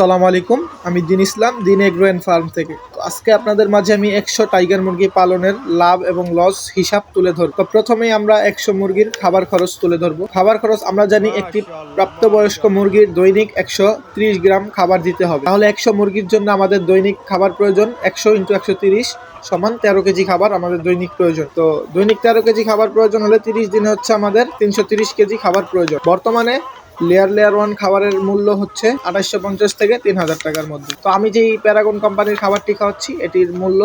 আসসালামু আলাইকুম আমি দিন ইসলাম দিন এগ্রো অ্যান্ড ফার্ম থেকে। তো আজকে আপনাদের মাঝে আমি একশো টাইগার মুরগি পালনের লাভ এবং লস হিসাব তুলে ধরব। তো প্রথমেই আমরা একশো মুরগির খাবার খরচ তুলে ধরবো। খাবার খরচ আমরা জানি একটি প্রাপ্তবয়স্ক মুরগির দৈনিক একশো ত্রিশ গ্রাম খাবার দিতে হবে। তাহলে একশো মুরগির জন্য আমাদের দৈনিক খাবার প্রয়োজন একশো ইন্টু একশো তিরিশ সমান তেরো কেজি খাবার আমাদের দৈনিক প্রয়োজন। তো দৈনিক তেরো কেজি খাবার প্রয়োজন হলে তিরিশ দিনে হচ্ছে আমাদের তিনশো তিরিশ কেজি খাবার প্রয়োজন। বর্তমানে লেয়ার লেয়ার ওয়ান খাবারের মূল্য হচ্ছে আঠাশশো পঞ্চাশ থেকে তিন হাজার টাকার মধ্যে। তো আমি যেই প্যারাগন কোম্পানির খাবারটি খাওয়াচ্ছি, এটির মূল্য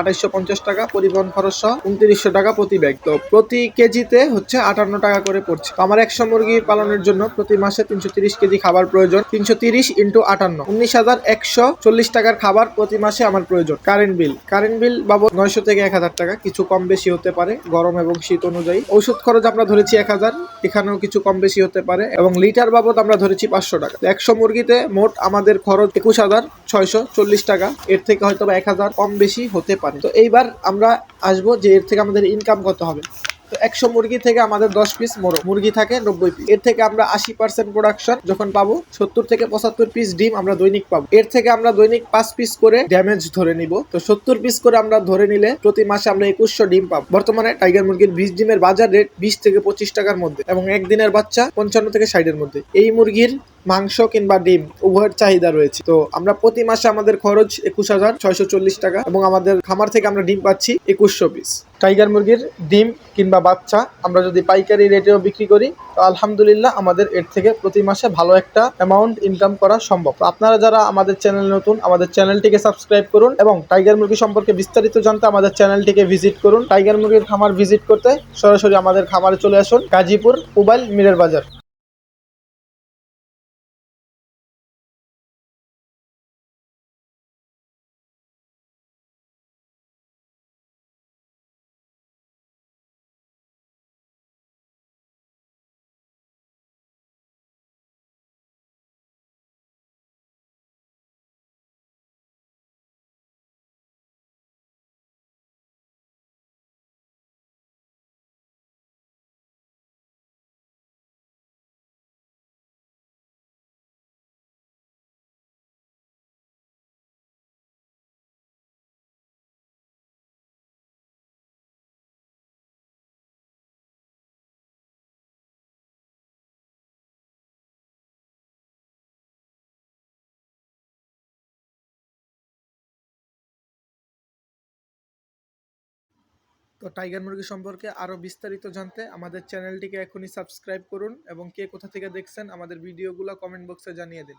আঠাশশো পঞ্চাশ টাকা পরিবহন খরচ সহ উনত্রিশশো টাকা প্রতি ব্যাগ। তো প্রতি কেজিতে হচ্ছে আটান্ন টাকা করে পড়ছে। আমার একশো মুরগি পালনের জন্য প্রতি মাসে তিনশো তিরিশ কেজি খাবার প্রয়োজন। তিনশো তিরিশ ইন্টু আটান্ন, উনিশ হাজার একশো চল্লিশ টাকার খাবার প্রতি মাসে আমার প্রয়োজন। কারেন্ট বিল কারেন্ট বিল বাবদ নয়শো থেকে এক হাজার টাকা, কিছু কম বেশি হতে পারে গরম এবং শীত অনুযায়ী। ঔষধ খরচ আমরা ধরেছি এক হাজার, এখানেও কিছু কম বেশি হতে পারে এবং লিটার বাবদ আমরা ধরেছি পাঁচশো টাকা। একশো মুরগিতে মোট আমাদের খরচ একুশ হাজার ছয়শো চল্লিশ টাকা, এর থেকে হয়তো এক হাজার কম বেশি হতে পারে। তো এইবার আমরা আসব যে এর থেকে আমাদের ইনকাম কত হবে। তো একশো মুরগি থেকে আমাদের দশ পিস মোরগ, মুরগি থাকে নব্বই পিস এর থেকে আমরা আশি পার্সেন্ট প্রোডাকশন যখন পাবো, সত্তর থেকে পঁচাত্তর পিস ডিম আমরা দৈনিক পাবো। এর থেকে আমরা দৈনিক পাঁচ পিস করে ড্যামেজ ধরে নিব। তো সত্তর পিস করে আমরা ধরে নিলে প্রতি মাসে আমরা একুশশো ডিম পাবো। বর্তমানে টাইগার মুরগির বিশ ডিমের বাজার রেট বিশ থেকে পঁচিশ টাকার মধ্যে এবং একদিনের বাচ্চা পঞ্চান্ন থেকে ষাটের মধ্যে। এই মুরগির মাংস কিংবা ডিম উভয়ের চাহিদা রয়েছে। তো আমরা প্রতি মাসে আমাদের খরচ একুশ হাজার ছয়শো চল্লিশ টাকা এবং আমাদের খামার থেকে আমরা ডিম পাচ্ছি একুশশো পিস টাইগার মুরগির ডিম কিংবা বাচ্চা আমরা যদি পাইকারি রেটেও বিক্রি করি, তো আলহামদুলিল্লাহ আমাদের এর থেকে প্রতি মাসে ভালো একটা অ্যামাউন্ট ইনকাম করা সম্ভব। আপনারা যারা আমাদের চ্যানেল নতুন, আমাদের চ্যানেলটিকে সাবস্ক্রাইব করুন এবং টাইগার মুরগি সম্পর্কে বিস্তারিত জানতে আমাদের চ্যানেলটিকে ভিজিট করুন। টাইগার মুরগির খামার ভিজিট করতে সরাসরি আমাদের খামারে চলে আসুন গাজীপুর মোবাইল মিরের বাজার। তো টাইগার মুরগি সম্পর্কে আরও বিস্তারিত জানতে আমাদের চ্যানেলটিকে এখনই সাবস্ক্রাইব করুন এবং কে কোথা থেকে দেখছেন আমাদের ভিডিওগুলো কমেন্ট বক্সে জানিয়ে দিন।